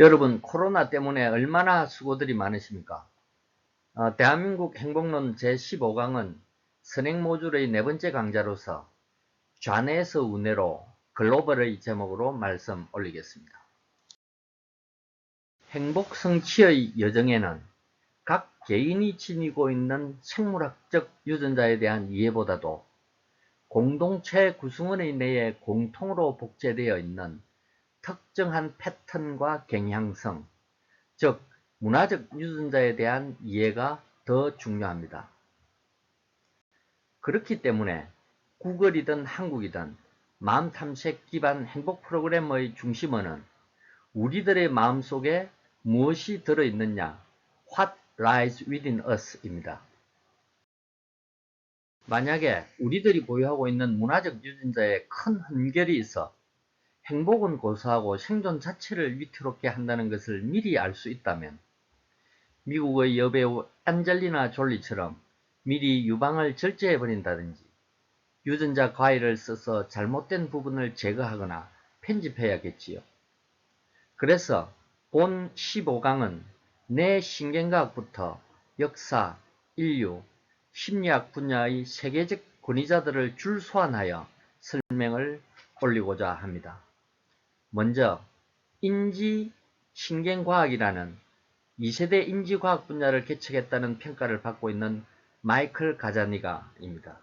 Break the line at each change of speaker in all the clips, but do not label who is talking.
여러분 코로나 때문에 얼마나 수고들이 많으십니까? 어, 대한민국 행복론 제15강은 선행모듈의 네 번째 강좌로서 좌뇌에서 우뇌로 글로벌의 제목으로 말씀 올리겠습니다. 행복 성취의 여정에는 각 개인이 지니고 있는 생물학적 유전자에 대한 이해보다도 공동체 구성원의 내에 공통으로 복제되어 있는 특정한 패턴과 경향성, 즉 문화적 유전자에 대한 이해가 더 중요합니다. 그렇기 때문에 구글이든 한국이든 마음 탐색 기반 행복 프로그램의 중심어는 우리들의 마음속에 무엇이 들어있느냐, what lies within us입니다. 만약에 우리들이 보유하고 있는 문화적 유전자에 큰 한결이 있어 행복은 고사하고 생존 자체를 위태롭게 한다는 것을 미리 알 수 있다면 미국의 여배우 안젤리나 졸리처럼 미리 유방을 절제해버린다든지 유전자 과일을 써서 잘못된 부분을 제거하거나 편집해야겠지요. 그래서 본 15강은 내 신경과학부터 역사, 인류, 심리학 분야의 세계적 권위자들을 줄 소환하여 설명을 올리고자 합니다. 먼저 인지 신경과학이라는 2세대 인지과학 분야를 개척했다는 평가를 받고 있는 마이클 가자니가입니다.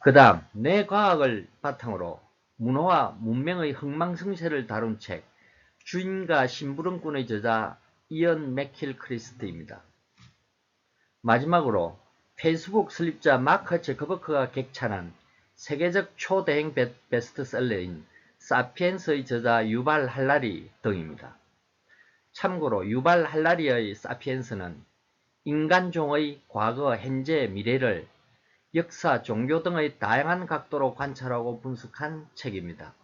그 다음 뇌과학을 바탕으로 문화와 문명의 흥망성쇠를 다룬 책 주인과 심부름꾼의 저자 이언 맥킬 크리스트입니다. 마지막으로 페이스북 설립자 마크 제커버크가 객찬한 세계적 초대행 베스트셀러인 사피엔스의 저자 유발 할라리 등입니다. 참고로 유발 할라리의 사피엔스는 인간종의 과거, 현재, 미래를 역사, 종교 등의 다양한 각도로 관찰하고 분석한 책입니다.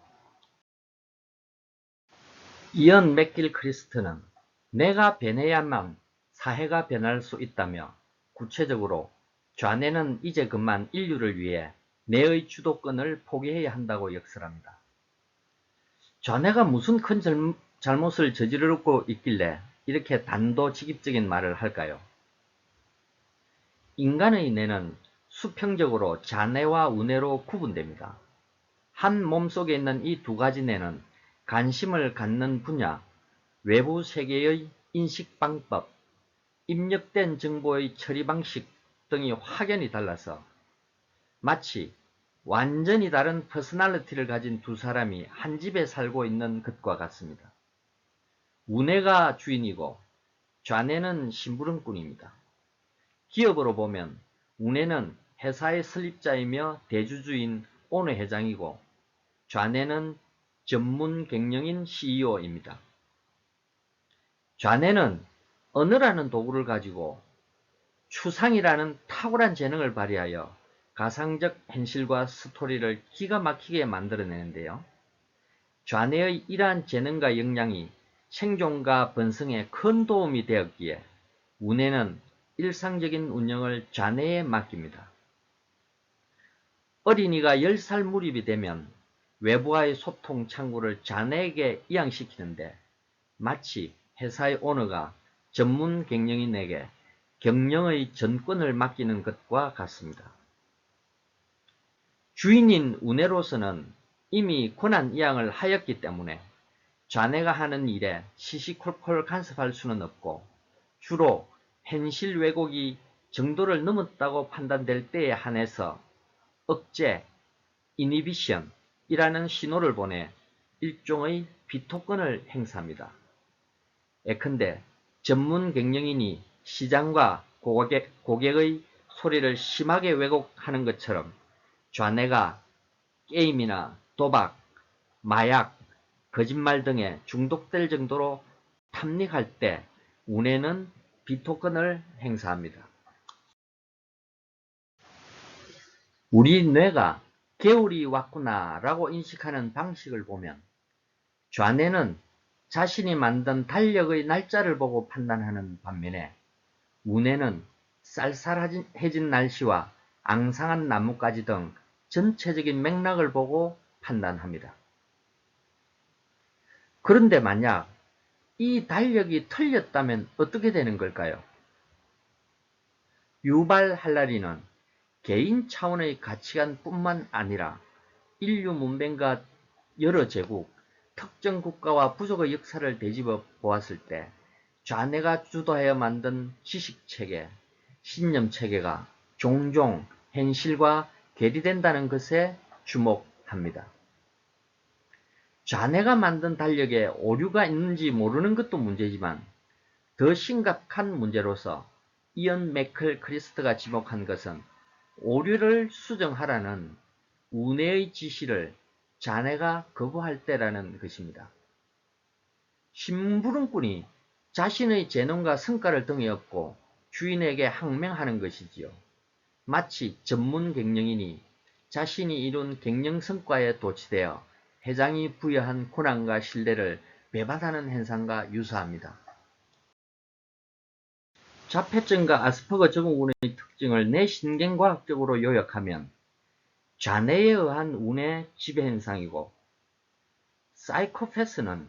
이언 맥길 크리스트는 내가 변해야만 사회가 변할 수 있다며 구체적으로 좌뇌는 이제 그만 인류를 위해 내의 주도권을 포기해야 한다고 역설합니다. 좌뇌가 무슨 큰 잘못을 저지르고 있길래 이렇게 단도직입적인 말을 할까요? 인간의 뇌는 수평적으로 자뇌와 우뇌로 구분됩니다. 한 몸속에 있는 이 두 가지 뇌는 관심을 갖는 분야, 외부 세계의 인식 방법, 입력된 정보의 처리 방식 등이 확연히 달라서 마치 완전히 다른 퍼스널리티를 가진 두 사람이 한 집에 살고 있는 것과 같습니다. 우뇌가 주인이고 좌뇌는 심부름꾼입니다. 기업으로 보면 우뇌는 회사의 설립자이며 대주주인 오너 회장이고 좌뇌는 전문 경영인 CEO입니다. 좌뇌는 언어라는 도구를 가지고 추상이라는 탁월한 재능을 발휘하여 가상적 현실과 스토리를 기가 막히게 만들어내는데요. 좌뇌의 이러한 재능과 역량이 생존과 번성에 큰 도움이 되었기에 우뇌는 일상적인 운영을 좌뇌에 맡깁니다. 어린이가 10살 무립이 되면 외부와의 소통 창구를 자네에게 이양시키는데 마치 회사의 오너가 전문 경영인에게 경영의 전권을 맡기는 것과 같습니다. 주인인 우네로서는 이미 권한 이양을 하였기 때문에 자네가 하는 일에 시시콜콜 간섭할 수는 없고 주로 현실 왜곡이 정도를 넘었다고 판단될 때에 한해서 억제, 이니비션, 이라는 신호를 보내 일종의 비토권을 행사합니다. 예컨대 전문 경영인이 시장과 고객, 고객의 소리를 심하게 왜곡하는 것처럼 좌뇌가 게임이나 도박, 마약, 거짓말 등에 중독될 정도로 탐닉할 때 우뇌는 비토권을 행사합니다. 우리 뇌가 개울이 왔구나 라고 인식하는 방식을 보면 좌뇌는 자신이 만든 달력의 날짜를 보고 판단하는 반면에 우뇌는 쌀쌀해진 날씨와 앙상한 나뭇가지 등 전체적인 맥락을 보고 판단합니다. 그런데 만약 이 달력이 틀렸다면 어떻게 되는 걸까요? 유발 할라리는 개인 차원의 가치관뿐만 아니라 인류 문명과 여러 제국, 특정 국가와 부족의 역사를 되짚어 보았을 때 좌뇌가 주도하여 만든 지식체계, 신념체계가 종종 현실과 괴리된다는 것에 주목합니다. 좌뇌가 만든 달력에 오류가 있는지 모르는 것도 문제지만 더 심각한 문제로서 이언 맥클 크리스트가 지목한 것은 오류를 수정하라는 운해의 지시를 자네가 거부할 때라는 것입니다. 심부름꾼이 자신의 재능과 성과를 등에 업고 주인에게 항명하는 것이지요. 마치 전문 갱년인이 자신이 이룬 갱년 성과에 도취되어 회장이 부여한 권한과 신뢰를 배반하는 현상과 유사합니다. 자폐증과 아스퍼거 증후군의 특징을 내신경과학적으로 요약하면 좌뇌에 의한 운의 지배 현상이고 사이코패스는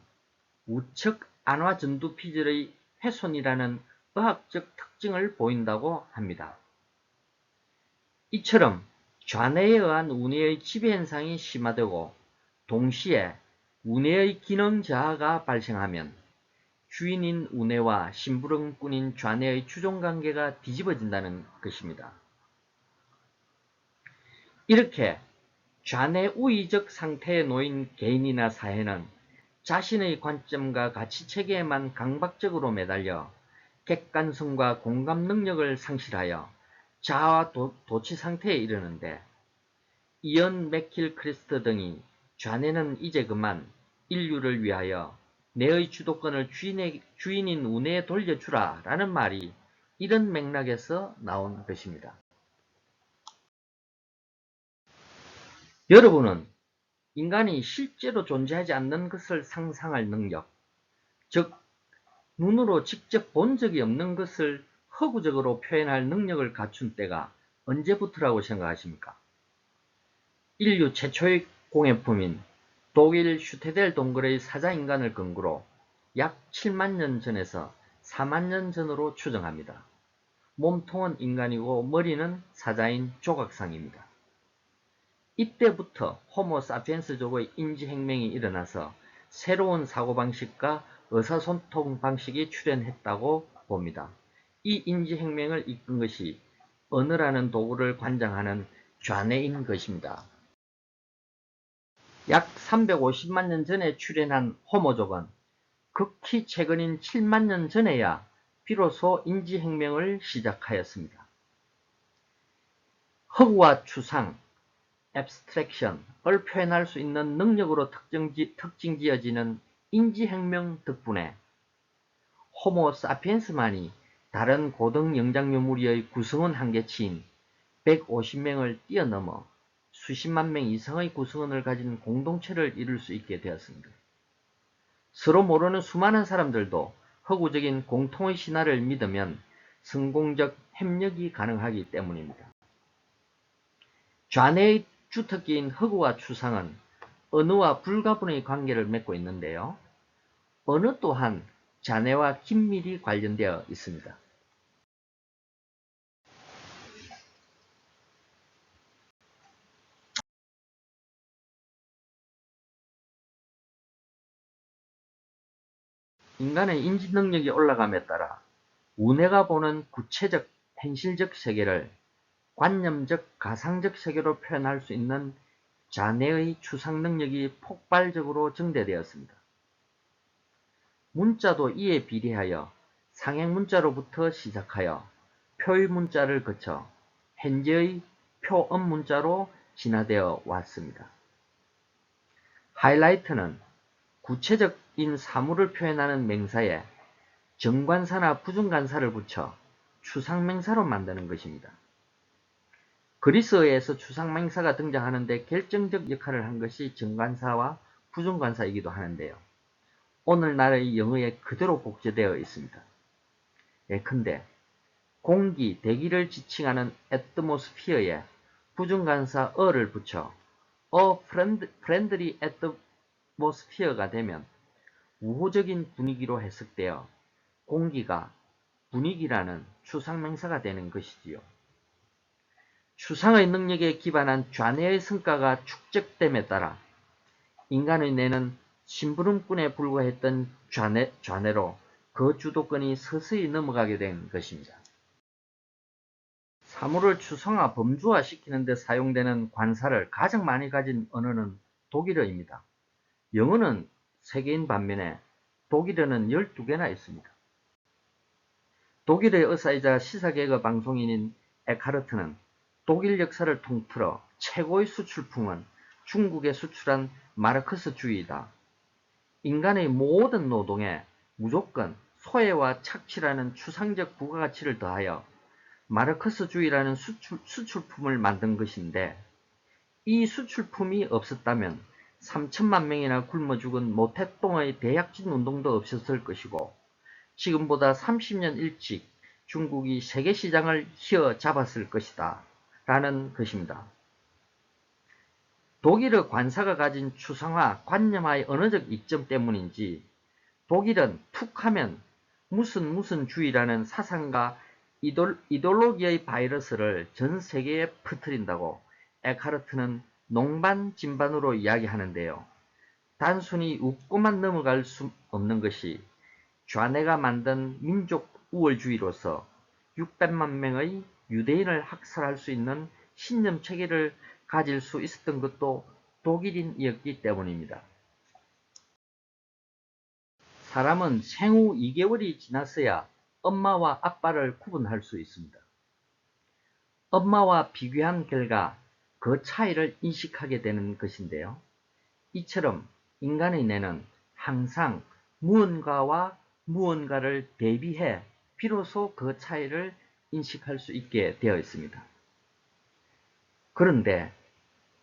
우측 안화전두 피질의 훼손이라는 의학적 특징을 보인다고 합니다. 이처럼 좌뇌에 의한 운해의 지배 현상이 심화되고 동시에 운해의 기능 저하가 발생하면 주인인 운해와 심부름꾼인 좌뇌의 추종관계가 뒤집어진다는 것입니다. 이렇게 좌뇌 우위적 상태에 놓인 개인이나 사회는 자신의 관점과 가치체계에만 강박적으로 매달려 객관성과 공감 능력을 상실하여 자아 도, 도치 상태에 이르는데 이언 맥킬 크리스트 등이 좌뇌는 이제 그만 인류를 위하여 내의 주도권을 주인의, 주인인 운에 돌려주라 라는 말이 이런 맥락에서 나온 것입니다. 여러분은 인간이 실제로 존재하지 않는 것을 상상할 능력, 즉 눈으로 직접 본 적이 없는 것을 허구적으로 표현할 능력을 갖춘 때가 언제부터라고 생각하십니까? 인류 최초의 공예품인 독일 슈테델 동굴의 사자인간을 근거로 약 7만 년 전에서 4만 년 전으로 추정합니다. 몸통은 인간이고 머리는 사자인 조각상입니다. 이때부터 호모 사피엔스족의 인지혁명이 일어나서 새로운 사고방식과 의사소통 방식이 출현했다고 봅니다. 이 인지혁명을 이끈 것이 언어라는 도구를 관장하는 좌뇌인 것입니다. 약 350만 년 전에 출현한 호모족은 극히 최근인 7만 년 전에야 비로소 인지혁명을 시작하였습니다. 허구와 추상, 앱스트랙션을 표현할 수 있는 능력으로 특징지, 특징지어지는 인지혁명 덕분에 호모 사피엔스만이 다른 고등 영장류 무리의 구성원 한계치인 150명을 뛰어넘어 수십만 명 이상의 구성원을 가진 공동체를 이룰 수 있게 되었습니다. 서로 모르는 수많은 사람들도 허구적인 공통의 신화를 믿으면 성공적 협력이 가능하기 때문입니다. 좌뇌의 주특기인 허구와 추상은 언어와 불가분의 관계를 맺고 있는데요. 언어 또한 자네와 긴밀히 관련되어 있습니다. 인간의 인지 능력이 올라감에 따라 우뇌가 보는 구체적, 현실적 세계를 관념적, 가상적 세계로 표현할 수 있는 자뇌의 추상 능력이 폭발적으로 증대되었습니다. 문자도 이에 비례하여 상행 문자로부터 시작하여 표의 문자를 거쳐 현재의 표음 문자로 진화되어 왔습니다. 하이라이트는 구체적인 사물을 표현하는 맹사에 정관사나 부정관사를 붙여 추상맹사로 만드는 것입니다. 그리스어에서 추상맹사가 등장하는데 결정적 역할을 한 것이 정관사와 부정관사이기도 하는데요. 오늘날의 영어에 그대로 복제되어 있습니다. 예컨대 공기, 대기를 지칭하는 atmosphere에 부정관사 어를 붙여 a friendly atmosphere가 되면 우호적인 분위기로 해석되어 공기가 분위기라는 추상명사가 되는 것이지요. 추상의 능력에 기반한 좌뇌의 성과가 축적됨에 따라 인간의 뇌는 심부름꾼에 불과했던 좌뇌, 좌뇌로 그 주도권이 서서히 넘어가게 된 것입니다. 사물을 추상화, 범주화 시키는 데 사용되는 관사를 가장 많이 가진 언어는 독일어입니다. 영어는 3개인 반면에 독일어는 12개나 있습니다. 독일의 의사이자 시사개혁 방송인인 에카르트는 독일 역사를 통틀어 최고의 수출품은 중국에 수출한 마르크스주의이다. 인간의 모든 노동에 무조건 소외와 착취라는 추상적 부가가치를 더하여 마르크스주의라는 수출, 수출품을 만든 것인데 이 수출품이 없었다면 3천만 명이나 굶어 죽은 모태똥의 대약진 운동도 없었을 것이고 지금보다 30년 일찍 중국이 세계 시장을 휘어잡았을 것이다. 라는 것입니다. 독일의 관사가 가진 추상화, 관념화의 언어적 이점 때문인지 독일은 툭 하면 무슨 무슨 주의라는 사상과 이돌, 이돌로기의 바이러스를 전 세계에 퍼뜨린다고 에카르트는 농반 진반으로 이야기하는데요. 단순히 웃고만 넘어갈 수 없는 것이 좌뇌가 만든 민족 우월주의로서 600만 명의 유대인을 학살할 수 있는 신념 체계를 가질 수 있었던 것도 독일인이었기 때문입니다. 사람은 생후 2개월이 지났어야 엄마와 아빠를 구분할 수 있습니다. 엄마와 비교한 결과 그 차이를 인식하게 되는 것인데요. 이처럼 인간의 뇌는 항상 무언가와 무언가를 대비해 비로소 그 차이를 인식할 수 있게 되어 있습니다. 그런데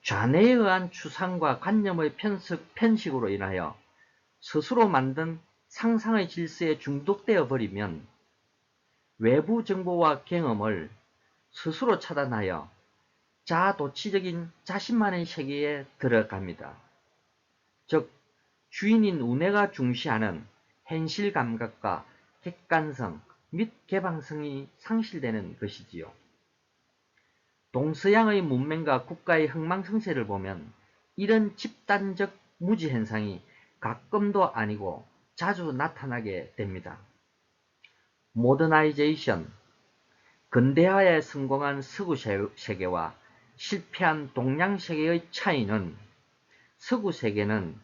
좌뇌에 의한 추상과 관념의 편식, 편식으로 인하여 스스로 만든 상상의 질서에 중독되어 버리면 외부 정보와 경험을 스스로 차단하여 자도취적인 자신만의 세계에 들어갑니다. 즉, 주인인 우뇌가 중시하는 현실 감각과 객관성 및 개방성이 상실되는 것이지요. 동서양의 문명과 국가의 흥망성쇠를 보면 이런 집단적 무지 현상이 가끔도 아니고 자주 나타나게 됩니다. 모더나이제이션, 근대화에 성공한 서구 세계와 실패한 동양 세계의 차이는 서구 세계는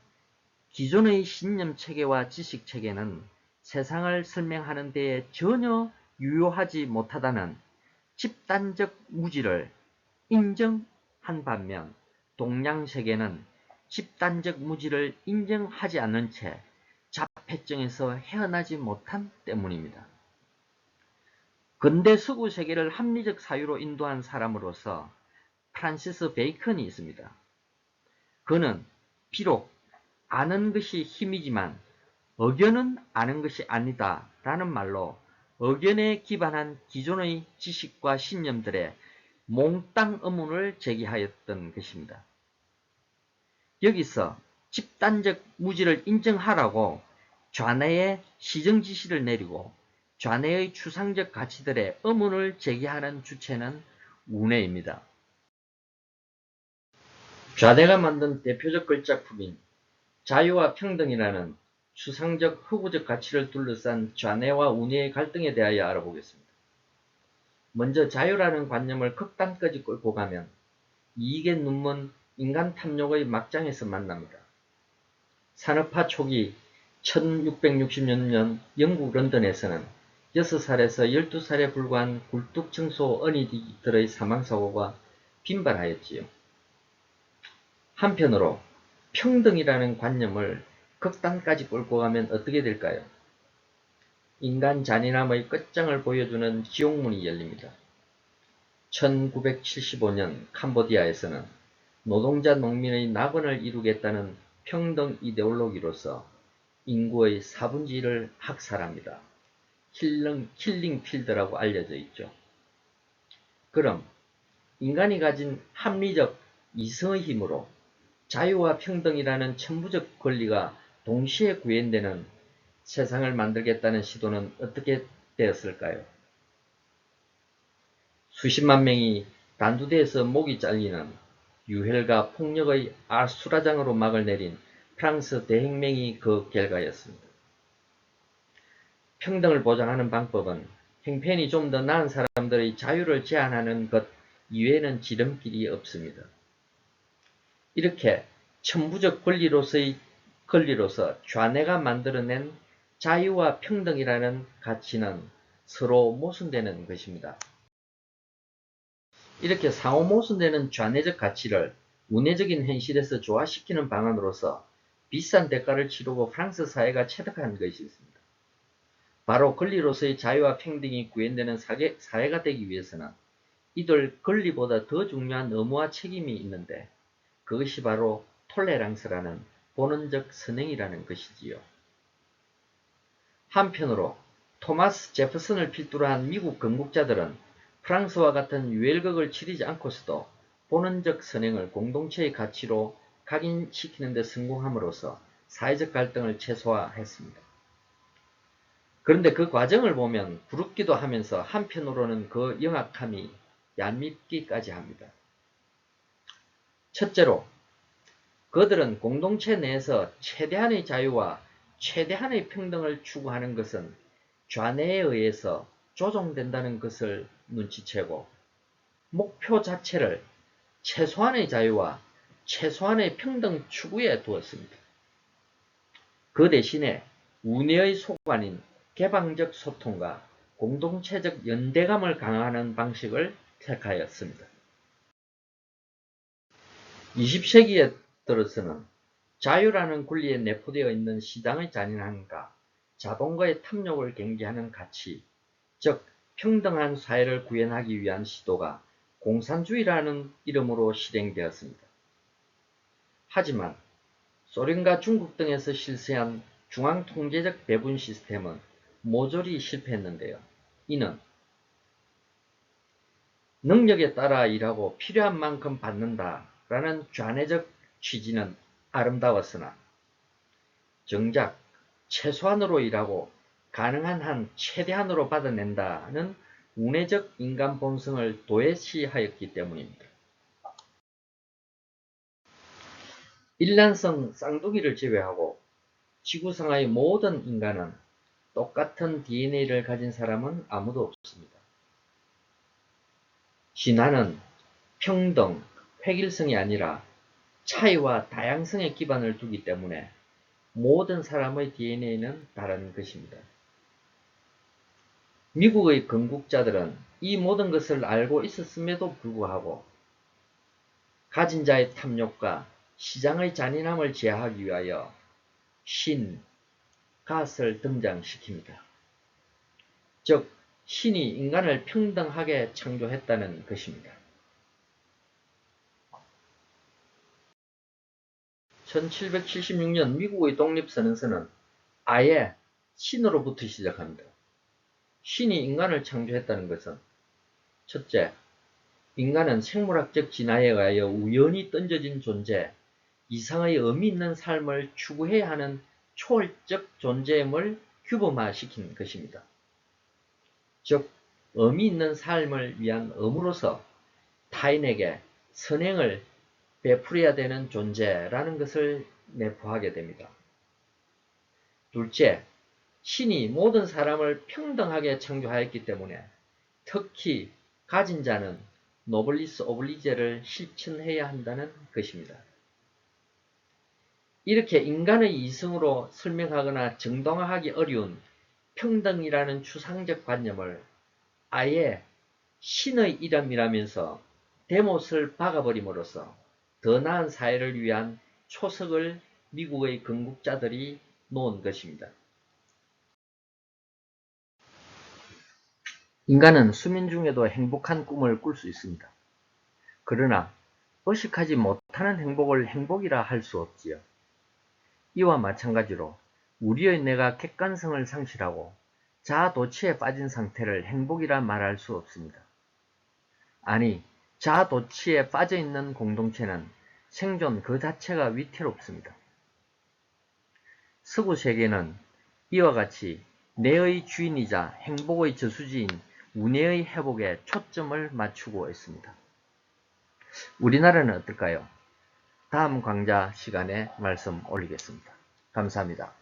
기존의 신념 체계와 지식 체계는 세상을 설명하는 데에 전혀 유효하지 못하다는 집단적 무지를 인정한 반면 동양 세계는 집단적 무지를 인정하지 않는 채 자폐증에서 헤어나지 못한 때문입니다. 근대 서구 세계를 합리적 사유로 인도한 사람으로서 프란시스 베이컨이 있습니다. 그는 비록 아는 것이 힘이지만 의견은 아는 것이 아니다 라는 말로 의견에 기반한 기존의 지식과 신념들의 몽땅 의문을 제기하였던 것입니다. 여기서 집단적 무지를 인정하라고 좌뇌의 시정지시를 내리고 좌뇌의 추상적 가치들의 의문을 제기하는 주체는 우뇌입니다. 좌뇌가 만든 대표적 글작품인 자유와 평등이라는 추상적 허구적 가치를 둘러싼 좌뇌와 우뇌의 갈등에 대하여 알아보겠습니다. 먼저 자유라는 관념을 극단까지 끌고 가면 이익의 눈먼 인간 탐욕의 막장에서 만납니다. 산업화 초기 1660년 영국 런던에서는 6살에서 12살에 불과한 굴뚝 청소 어린이들의 사망사고가 빈발하였지요. 한편으로 평등이라는 관념을 극단까지 끌고 가면 어떻게 될까요? 인간 잔인함의 끝장을 보여주는 지옥문이 열립니다. 1975년 캄보디아에서는 노동자 농민의 낙원을 이루겠다는 평등 이데올로기로서 인구의 4분의 1을 학살합니다. 킬링, 킬링 필드라고 알려져 있죠. 그럼 인간이 가진 합리적 이성의 힘으로 자유와 평등이라는 천부적 권리가 동시에 구현되는 세상을 만들겠다는 시도는 어떻게 되었을까요? 수십만 명이 단두대에서 목이 잘리는 유혈과 폭력의 아수라장으로 막을 내린 프랑스 대혁명이 그 결과였습니다. 평등을 보장하는 방법은 행편이 좀 더 나은 사람들의 자유를 제한하는 것 이외에는 지름길이 없습니다. 이렇게 천부적 권리로서의 권리로서 좌뇌가 만들어낸 자유와 평등이라는 가치는 서로 모순되는 것입니다. 이렇게 상호 모순되는 좌뇌적 가치를 우뇌적인 현실에서 조화시키는 방안으로서 비싼 대가를 치르고 프랑스 사회가 체득한 것이 있습니다. 바로 권리로서의 자유와 평등이 구현되는 사회, 사회가 되기 위해서는 이들 권리보다 더 중요한 의무와 책임이 있는데 그것이 바로 톨레랑스라는 본원적 선행이라는 것이지요. 한편으로 토마스 제퍼슨을 필두로 한 미국 건국자들은 프랑스와 같은 유혈극을 치르지 않고서도 본원적 선행을 공동체의 가치로 각인시키는 데 성공함으로써 사회적 갈등을 최소화했습니다. 그런데 그 과정을 보면 부럽기도 하면서 한편으로는 그 영악함이 얄밉기까지 합니다. 첫째로 그들은 공동체 내에서 최대한의 자유와 최대한의 평등을 추구하는 것은 좌뇌에 의해서 조종된다는 것을 눈치채고 목표 자체를 최소한의 자유와 최소한의 평등 추구에 두었습니다. 그 대신에 운해의 소관인 개방적 소통과 공동체적 연대감을 강화하는 방식을 택하였습니다. 20세기에 들어서는 자유라는 권리에 내포되어 있는 시장의 잔인함과 자본가의 탐욕을 경계하는 가치, 즉 평등한 사회를 구현하기 위한 시도가 공산주의라는 이름으로 실행되었습니다. 하지만 소련과 중국 등에서 실시한 중앙통제적 배분 시스템은 모조리 실패했는데요. 이는 능력에 따라 일하고 필요한 만큼 받는다 라는 좌뇌적 취지는 아름다웠으나 정작 최소한으로 일하고 가능한 한 최대한으로 받아낸다는 운해적 인간 본성을 도외시하였기 때문입니다. 일란성 쌍둥이를 제외하고 지구상의 모든 인간은 똑같은 DNA를 가진 사람은 아무도 없습니다. 진화는 평등, 획일성이 아니라 차이와 다양성에 기반을 두기 때문에 모든 사람의 DNA는 다른 것입니다. 미국의 건국자들은 이 모든 것을 알고 있었음에도 불구하고 가진 자의 탐욕과 시장의 잔인함을 제어하기 위하여 신, 갓을 등장시킵니다. 즉, 신이 인간을 평등하게 창조했다는 것입니다. 1776년 미국의 독립선언서는 아예 신으로부터 시작합니다. 신이 인간을 창조했다는 것은 첫째, 인간은 생물학적 진화에 의하여 우연히 던져진 존재, 이상의 의미 있는 삶을 추구해야 하는 초월적 존재임을 규범화시킨 것입니다. 즉, 의미 있는 삶을 위한 의무로서 타인에게 선행을 베풀어야 되는 존재라는 것을 내포하게 됩니다. 둘째, 신이 모든 사람을 평등하게 창조하였기 때문에 특히 가진 자는 노블리스 오블리제를 실천해야 한다는 것입니다. 이렇게 인간의 이성으로 설명하거나 정당화하기 어려운 평등이라는 추상적 관념을 아예 신의 이름이라면서 대못을 박아버림으로써 더 나은 사회를 위한 초석을 미국의 건국자들이 놓은 것입니다. 인간은 수면 중에도 행복한 꿈을 꿀 수 있습니다. 그러나 의식하지 못하는 행복을 행복이라 할 수 없지요. 이와 마찬가지로 우리의 뇌가 객관성을 상실하고 자아도취에 빠진 상태를 행복이라 말할 수 없습니다. 아니, 자아도취에 빠져있는 공동체는 생존 그 자체가 위태롭습니다. 서구 세계는 이와 같이 내의 주인이자 행복의 저수지인 운해의 회복에 초점을 맞추고 있습니다. 우리나라는 어떨까요? 다음 강좌 시간에 말씀 올리겠습니다. 감사합니다.